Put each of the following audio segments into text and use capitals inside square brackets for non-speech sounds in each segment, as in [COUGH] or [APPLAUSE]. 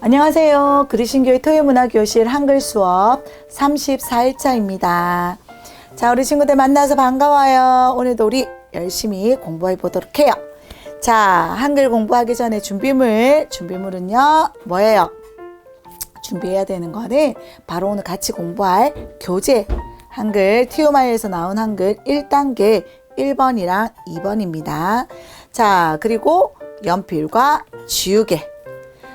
안녕하세요. 그리신교회 토요문화교실 한글 수업 34일차입니다. 자, 우리 친구들 만나서 반가워요. 오늘도 우리 열심히 공부해 보도록 해요. 자, 한글 공부하기 전에 준비물, 준비물은요, 뭐예요? 준비해야 되는 거는 바로 오늘 같이 공부할 교재 한글 티오마이에서 나온 한글 1단계 1번이랑 2번입니다. 자, 그리고 연필과 지우개.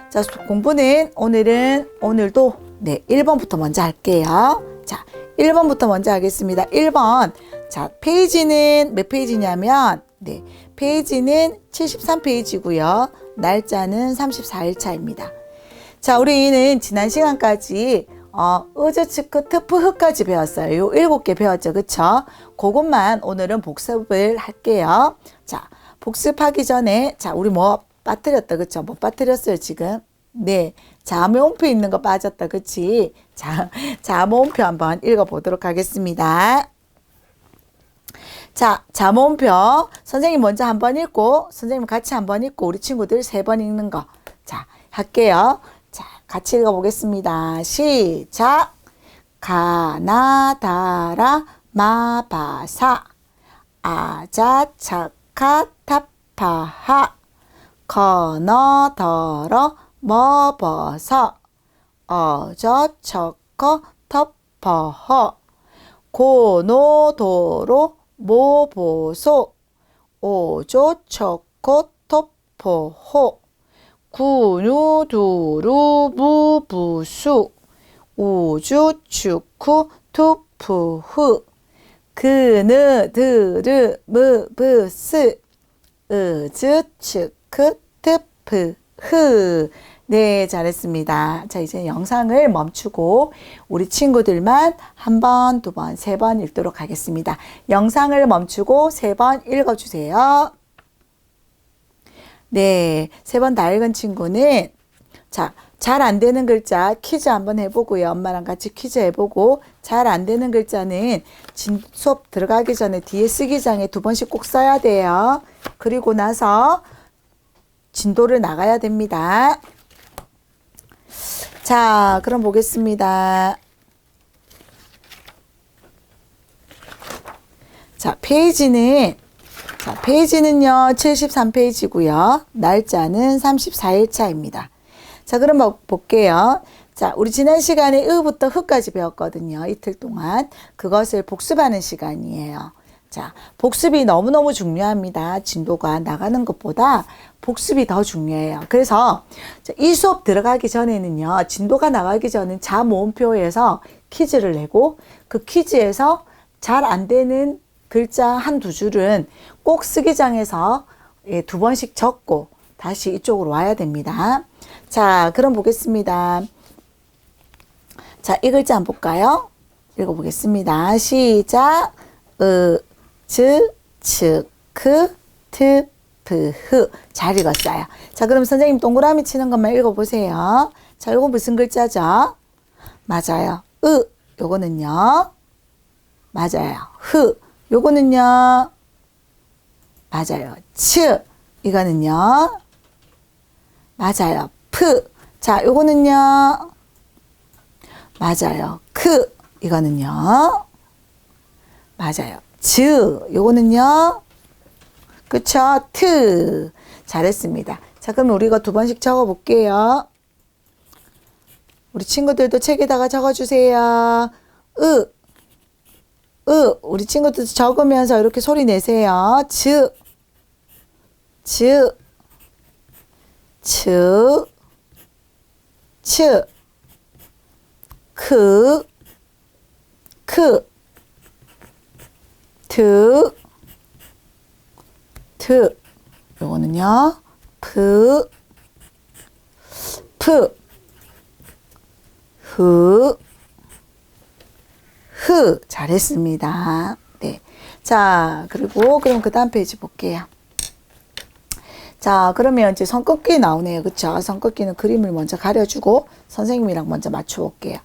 자, 공부는 오늘은 오늘도 네, 1번부터 먼저 할게요. 자, 1번부터 먼저 하겠습니다. 1번. 자, 페이지는 몇 페이지냐면 네. 페이지는 73페이지고요. 날짜는 34일 차입니다. 자, 우리는 지난 시간까지 어, 으즈츠크 트프흐까지 배웠어요. 요 일곱 개 배웠죠. 그쵸? 그것만 오늘은 복습을 할게요. 자, 복습하기 전에, 자, 우리 뭐 빠뜨렸다. 그쵸? 뭐 빠뜨렸어요, 지금? 네. 자모음표 있는 거 빠졌다. 그치? 자, [LAUGHS] 자모음표 한번 읽어보도록 하겠습니다. 자, 자모음표. 선생님 먼저 한번 읽고, 선생님 같이 한번 읽고, 우리 친구들 세 번 읽는 거. 자, 할게요. 자, 같이 읽어보겠습니다. 시작. 가나다라 마바사. 아자차카타파하. 거너더러 머버서. 어저처커 터퍼허. 고노도로 모보소. 오조처코 터퍼호 구누두루 무부수 우주축쿠 투푸흐 그느 드르 무브스 으즈츠크 트프흐 네, 잘했습니다. 자, 이제 영상을 멈추고 우리 친구들만 한 번, 두 번, 세 번 읽도록 하겠습니다. 영상을 멈추고 세 번 읽어주세요. 네, 세번다 읽은 친구는 자, 잘 안 되는 글자 퀴즈 한번 해보고요. 엄마랑 같이 퀴즈 해보고 잘 안 되는 글자는 진 수업 들어가기 전에 뒤에 쓰기장에 두 번씩 꼭 써야 돼요. 그리고 나서 진도를 나가야 됩니다. 자, 그럼 보겠습니다. 자, 페이지는 자, 페이지는요, 73페이지고요. 날짜는 34일차입니다. 자, 그럼 뭐 볼게요. 자, 우리 지난 시간에 으부터 흑까지 배웠거든요. 이틀 동안. 그것을 복습하는 시간이에요. 자, 복습이 너무너무 중요합니다. 진도가 나가는 것보다 복습이 더 중요해요. 그래서 이 수업 들어가기 전에는요, 진도가 나가기 전엔 자 모음표에서 퀴즈를 내고 그 퀴즈에서 잘 안 되는 글자 한 두 줄은 꼭 쓰기장에서 예, 두 번씩 적고 다시 이쪽으로 와야 됩니다. 자, 그럼 보겠습니다. 자, 이 글자 한번 볼까요? 읽어보겠습니다. 시작. 으, 즈, 츠, 크, 트, 프, 흐. 잘 읽었어요. 자, 그럼 선생님 동그라미 치는 것만 읽어보세요. 자, 이거 무슨 글자죠? 맞아요. 으, 요거는요. 맞아요. 흐, 요거는요. 맞아요. 츠, 이거는요. 맞아요. 프. 자, 요거는요. 맞아요. 크. 이거는요. 맞아요. 즈. 요거는요. 그쵸? 트. 잘했습니다. 자, 그럼 우리 가 두 번씩 적어 볼게요. 우리 친구들도 책에다가 적어 주세요. 으. 으. 우리 친구들 적으면서 이렇게 소리 내세요. 즈. 즈. 츠. 츠. 크. 크. 트. 트. 요거는요. 프. 프. 흐. 흐. 잘했습니다. 네. 자, 그리고 그럼 그 다음 페이지 볼게요. 자, 그러면 이제 손꺾기 나오네요. 그쵸? 손꺾기는 그림을 먼저 가려주고 선생님이랑 먼저 맞춰볼게요.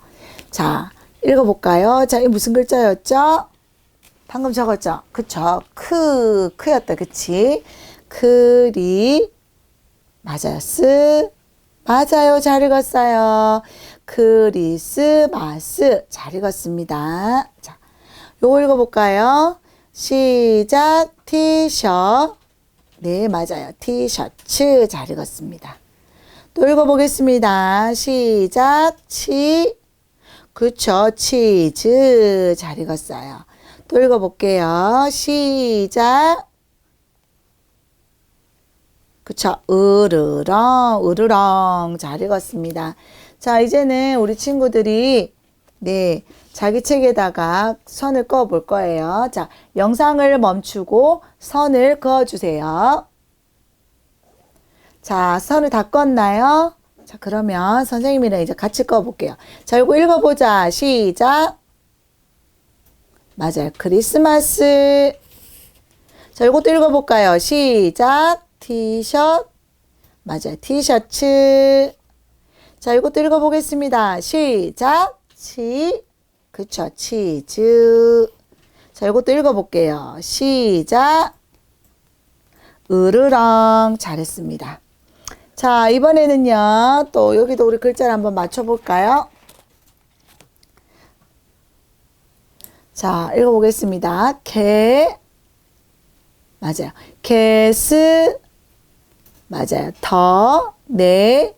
자, 읽어볼까요? 자, 이 무슨 글자였죠? 방금 적었죠? 그쵸? 크, 크였다. 그치? 크리, 맞아요. 스, 맞아요. 잘 읽었어요. 크리스마스. 잘 읽었습니다. 자, 요거 읽어볼까요? 시작, 티셔. 네, 맞아요. 티셔츠. 잘 읽었습니다. 또 읽어보겠습니다. 시작, 치. 그쵸. 치즈. 잘 읽었어요. 또 읽어볼게요. 시작. 그쵸. 으르렁, 으르렁. 잘 읽었습니다. 자, 이제는 우리 친구들이, 네, 자기 책에다가 선을 그어 볼 거예요. 자, 영상을 멈추고 선을 그어 주세요. 자, 선을 다 껐나요? 자, 그러면 선생님이랑 이제 같이 그어 볼게요. 자, 이거 읽어 보자. 시작. 맞아요. 크리스마스. 자, 이것도 읽어 볼까요? 시작. 티셔츠. 맞아요. 티셔츠. 자, 이것도 읽어보겠습니다. 시작. 치. 그쵸. 치즈. 자, 이것도 읽어볼게요. 시작. 으르렁. 잘했습니다. 자, 이번에는요, 또 여기도 우리 글자를 한번 맞춰볼까요? 자, 읽어보겠습니다. 개, 맞아요. 개스, 맞아요. 더, 네,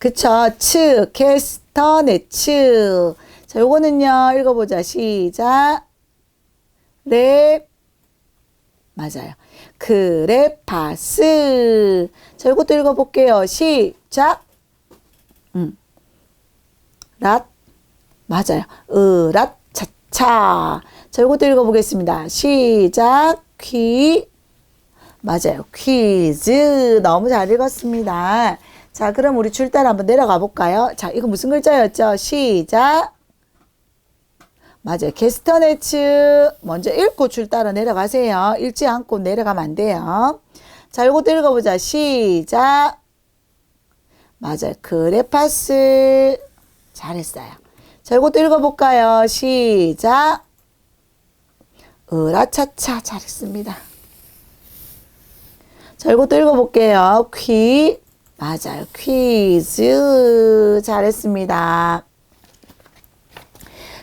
그쵸. 츠, 게스터, 네츠. 자, 요거는요, 읽어보자. 시작. 랩, 맞아요. 그래파스. 자, 이것도 읽어볼게요. 시작. 음. 랏. 맞아요. 으랏, 차차. 자, 이것도 읽어보겠습니다. 시작. 퀴. 맞아요. 퀴즈. 너무 잘 읽었습니다. 자, 그럼 우리 줄 따라 한번 내려가 볼까요? 자, 이거 무슨 글자였죠? 시작. 맞아요. 게스터네츠. 먼저 읽고 줄 따라 내려가세요. 읽지 않고 내려가면 안 돼요. 자, 이것도 읽어보자. 시작. 맞아요. 그래파스. 잘했어요. 자, 이것도 읽어볼까요? 시작. 으라차차. 잘했습니다. 자, 이것도 읽어볼게요. 퀴. 맞아요. 퀴즈. 잘했습니다.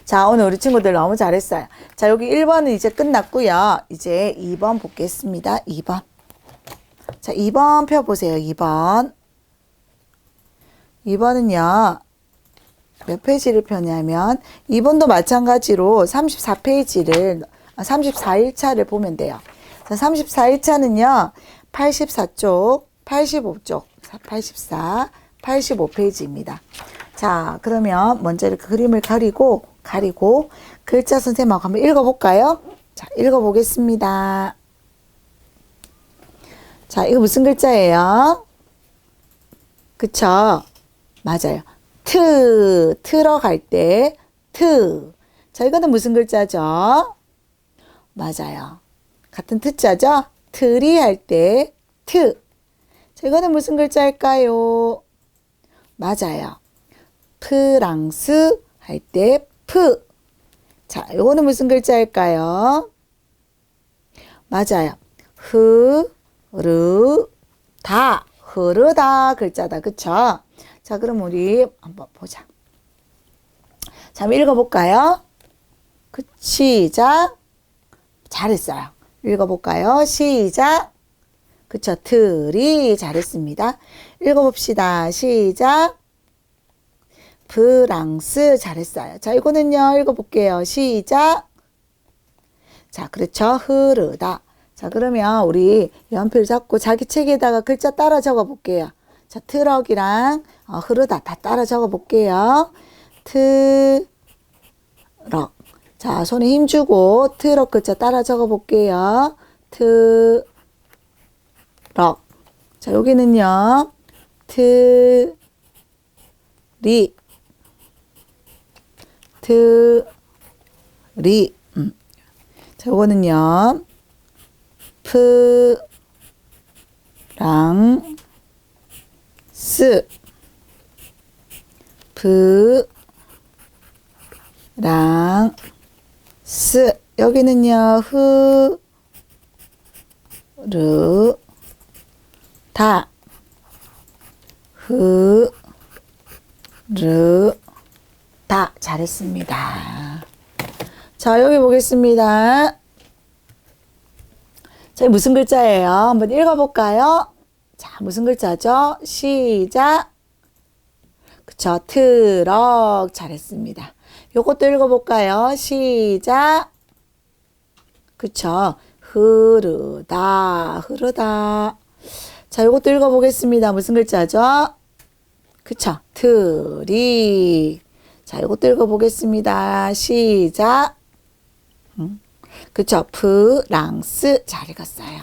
자, 오늘 우리 친구들 너무 잘했어요. 자, 여기 1번은 이제 끝났고요. 이제 2번 보겠습니다. 2번. 자, 2번 펴보세요. 2번. 2번은요. 몇 페이지를 펴냐면 2번도 마찬가지로 34페이지를 34일차를 보면 돼요. 자, 34일차는요. 84쪽, 85쪽, 84, 85페이지입니다. 자, 그러면 먼저 이렇게 그림을 가리고 가리고 글자 선생님하고 한번 읽어볼까요? 자, 읽어보겠습니다. 자, 이거 무슨 글자예요? 그쵸? 맞아요. 트, 들어갈 때, 트. 자, 이거는 무슨 글자죠? 맞아요. 같은 트자죠? 트리 할 때, 트. 자, 이거는 무슨 글자일까요? 맞아요. 프랑스 할 때, 프. 자, 요거는 무슨 글자일까요? 맞아요. 흐 르 다. 흐르다 글자다. 그쵸? 자, 그럼 우리 한번 보자. 자, 한번 읽어볼까요? 그, 시작. 잘했어요. 읽어볼까요? 시작. 그쵸. 틀이 잘했습니다. 읽어봅시다. 시작. 프랑스 잘했어요. 자, 이거는요. 읽어볼게요. 시작. 자, 그렇죠. 흐르다. 자, 그러면 우리 연필 잡고 자기 책에다가 글자 따라 적어 볼게요. 자, 트럭이랑 어, 흐르다 다 따라 적어 볼게요. 트럭. 자, 손에 힘 주고 트럭 글자 따라 적어 볼게요. 트럭. 자, 여기는요. 트리. 트리. 음. 자, 요거는요. 프랑 스. 프랑 스. 여기는요, 흐, 르, 다, 흐, 르, 다. 잘했습니다. 자, 여기 보겠습니다. 자, 무슨 글자예요? 한번 읽어볼까요? 자, 무슨 글자죠? 시작. 그쵸. 트럭. 잘했습니다. 요것도 읽어볼까요? 시작. 그쵸. 흐르다. 흐르다. 자, 요것도 읽어보겠습니다. 무슨 글자죠? 그쵸. 트리. 자, 요것도 읽어보겠습니다. 시작. 음. 그쵸. 프랑스. 잘 읽었어요.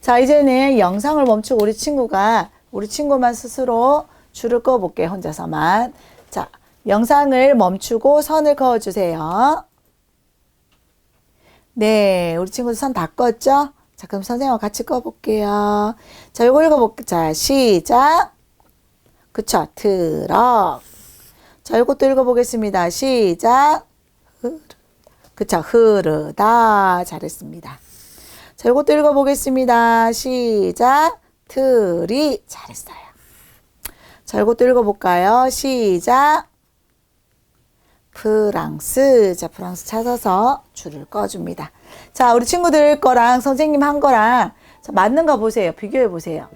자, 이제는 영상을 멈추고 우리 친구가, 우리 친구만 스스로 줄을 꺼볼게요. 혼자서만. 자, 영상을 멈추고 선을 그어주세요. 네, 우리 친구들 선 다 껐죠? 자, 그럼 선생님과 같이 꺼볼게요. 자, 요거 읽어볼게요. 자, 시작. 그쵸, 트럭. 자, 요것도 읽어보겠습니다. 시작. 그쵸, 흐르다. 잘했습니다. 자, 요것도 읽어보겠습니다. 시작. 트리. 잘했어요. 자, 요것도 읽어볼까요? 시작. 프랑스. 자, 프랑스 찾아서 줄을 꺼줍니다. 자, 우리 친구들 거랑 선생님 한 거랑 자, 맞는 거 보세요. 비교해 보세요.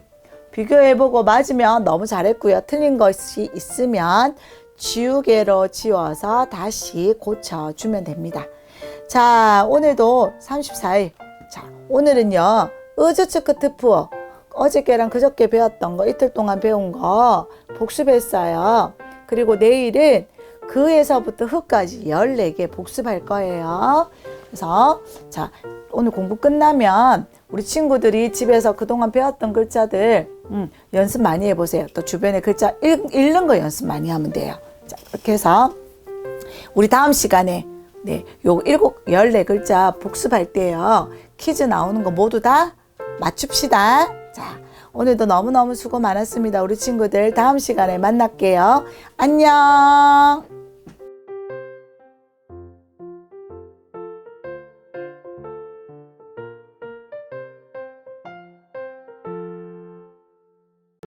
비교해보고 맞으면 너무 잘했고요. 틀린 것이 있으면 지우개로 지워서 다시 고쳐주면 됩니다. 자, 오늘도 34일. 자, 오늘은요, 으즈츠크트프 어저께랑 그저께 배웠던 거, 이틀 동안 배운 거 복습했어요. 그리고 내일은 그에서부터 흑까지 14개 복습할 거예요. 그래서, 자, 오늘 공부 끝나면 우리 친구들이 집에서 그동안 배웠던 글자들, 음, 연습 많이 해보세요. 또 주변에 글자 읽, 읽는 거 연습 많이 하면 돼요. 자, 이렇게 해서 우리 다음 시간에 네, 요 일곱, 열네 글자 복습할 때요. 퀴즈 나오는 거 모두 다 맞춥시다. 자, 오늘도 너무너무 수고 많았습니다. 우리 친구들 다음 시간에 만날게요. 안녕!